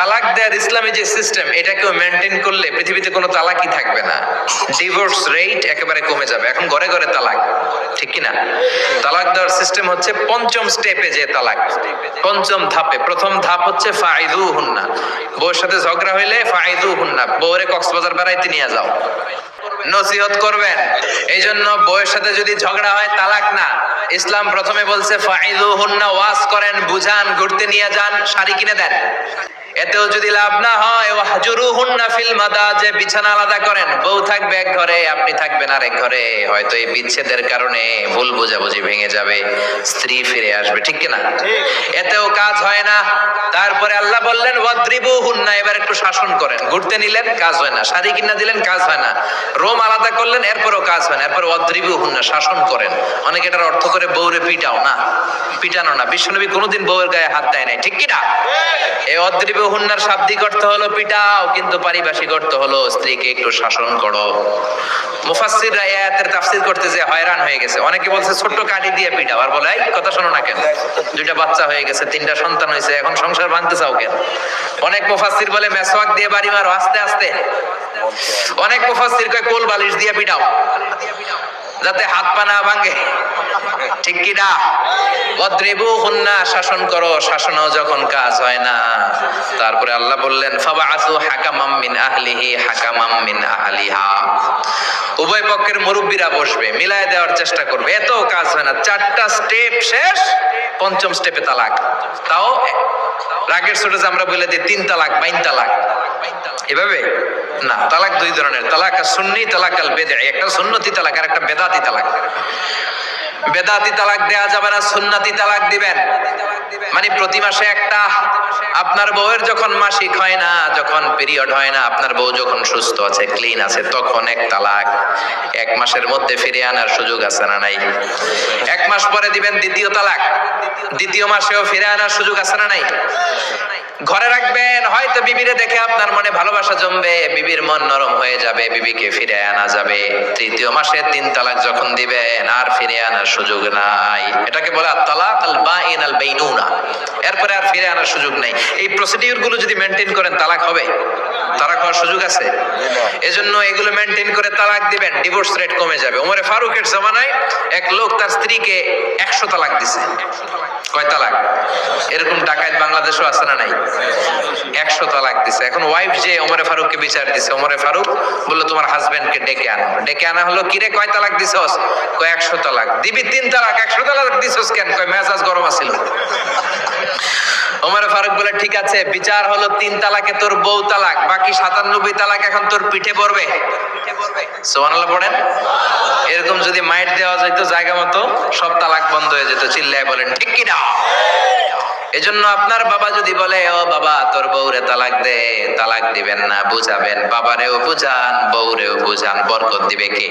তালাক দেওয়ার ইসলামী যে সিস্টেম, এটাকেও মেনটেন করলে পৃথিবীতে কোনো তালাকই থাকবে না। ডিভোর্স রেট একেবারে কমে যাবে। এখন ঘরে ঘরে তালাক, ঠিক কিনা? তালাক দেওয়ার সিস্টেম হচ্ছে পঞ্চম স্টেপে যে তালাক। পঞ্চম ধাপে। প্রথম ধাপ হচ্ছে ফাইদু হুন্না বউর সাথে ঝগড়া হইলে ফাইদু হুন্না বউরে কক্সবাজার বেড়াইতে নিয়ে যাও। নসিহত করবেন। এই জন্য বউয়ের সাথে যদি ঝগড়া হয়, তালাক না। ইসলাম প্রথমে বলছে ফাইদু হুন্না ওয়াজ করেন, বুঝান, ঘুরতে নিয়ে যান, শাড়ি কিনে দেন। এতেও যদি লাভ না হয় ওয়াহজুরু হুন্না ফিল মাদা যে বিছানা আলাদা করেন। বউ থাকবে এক ঘরে আপনি থাকবেন আরেক ঘরে। হয়তো এই বিচ্ছেদের কারণে ভুল বোঝাবুঝি ভেঙে যাবে স্ত্রী ফিরে আসবে ঠিক কিনা? এতেও কাজ হয় না। তারপরে আল্লাহ বললেন ওয়াদ্রিবু হুন্না এবার একটু শাসন করেন। ঘুরতে নিলেন কাজ হয় না। শাড়ি কিনা দিলেন কাজ হয় না। রোম আলাদা করলেন এরপরও কাজ হয় না। এরপর ওয়াদ্রিবু হুন্না শাসন করেন। অনেকে এটার অর্থ করে বউরে পিটাও না। পিটানো না। বিশ্বনবী কোনোদিন বউয়ের গায়ে হাত দেয় নাই ঠিক কিনা? এই অদ্রিবু হুন্নার শাব্দিক অর্থ হলো পিটাও, কিন্তু পারিভাষিক অর্থ হলো স্ত্রীকে একটু শাসন করো। মুফাসসিররা আয়াতের তাফসীর করতে যে হয়রান হয়ে গেছে। অনেকে বলছে, ছোট্ট কাঠি দিয়ে পিটাও। আর বলে, এই কথা শোনো না কেন? দুইটা বাচ্চা হয়ে গেছে, তিনটা সন্তান হয়েছে, এখন সংসার ভাঙতে চাও কেন? অনেক মুফাসসির বলে, মেসওয়াক দিয়ে বাড়ি মারো, আস্তে আস্তে। অনেক মুফাসসির কয়, কোল বালিশ দিয়ে পিটাও। যাতে হাত পা না ভাঙে। ঠিক কি না? অদ্রিবু হুন্না শাসন করো, শাসনও যখন কাজ হয় না। তারপরে আল্লাহ বললেন, ফাবাআসু হাকামাম মিন আহলিহি, হাকামাম মিন আহলিহা। উভয় পক্ষের মুরব্বীরা বসবে, মিলায় দেওয়ার চেষ্টা করবে। এত কাজ হয় না, চারটা স্টেপ শেষ, পঞ্চম স্টেপে তালাক। তাও রাগের ছোট আমরা বলে দিই, তিন তালাক, বাইন তালাক। এভাবে? না, তালাক দুই ধরনের। তালাক আর সুন্নি, তালাক আল বেদে একটা সুন্নতি তালাক আর একটা বেদাতি তালাক। বেদাতি তালাক দেয়া যাবে না, সুন্নাতি তালাক দিবেন। মানে প্রতি মাসে একটা, আপনার বউয়ের যখন মাসিক হয় না, যখন পিরিয়ড হয় না, আপনার বউ যখন সুস্থ আছে ক্লিন আছে, তখন এক তালাক। এক মাসের মধ্যে ফিরে আনার সুযোগ আছে না নাই? এক মাস পরে দিবেন দ্বিতীয় তালাক। দ্বিতীয় মাসেও ফিরে আনার সুযোগ আছে না নাই? ঘরে রাখবেন, হয়তো বিবিরে দেখে আপনার মনে ভালোবাসা জমবে, বিবির মন নরম হয়ে যাবে, বিবিকে ফিরে আনা যাবে। তৃতীয় মাসে তিন তালাক যখন দিবেন, আর ফিরে আনার সুযোগ নাই। এটাকে বলে তালাক আল বাইন আল বাইনুনা এরপরে আর ফিরে আনার সুযোগ নাই। এই প্রসিডিউরগুলো যদি মেনটেন করেন, তালাক হবে। তালাক হওয়ার সুযোগ আছে। এজন্য এগুলো মেনটেন করে তালাক দিবেন ডিভোর্স রেট কমে যাবে। ওমরে ফারুকের জামানায় এক লোক তার স্ত্রীকে একশো তালাক দিছে। কয় তালাক? এরকম ডাকাত বাংলাদেশও আছে না নাই? একশো তালাক দিছে। এখন ওয়াইফ যে ওমরে ফারুককে বিচার দিছে, ওমরে ফারুক বলল, তোমার হাজবেন্ডকে ডেকে আনো। ডেকে আনা হলো, কিরে, কয় তালাক দিছস? কয়, একশো তালাক। দিবি তিন তালাক, একশো তালাক দিছস কেন? কয়, মেজাজ গরম আছিল। ফারুক বলে, ঠিক আছে, বিচার হলো তিন তালাকে তোর বউ তালাক, বাকি সাতানব্বই তালাক এখন তোর পিঠে পড়বে। সোহানাল্লাহ পড়েন? এরকম যদি মাইট দেওয়া যেত জায়গা মতো সব তালাক বন্ধ হয়ে যেত, চিল্লায় বলেন, ঠিক কি না এজন্য আপনার বাবা যদি বলে, ও বাবা, তোর বউরে তালাক দে, তালাক দিবেন না, বুঝাবেন। বাবারেও বুঝান, বউরেও বুঝান, বরকত দিবে কে?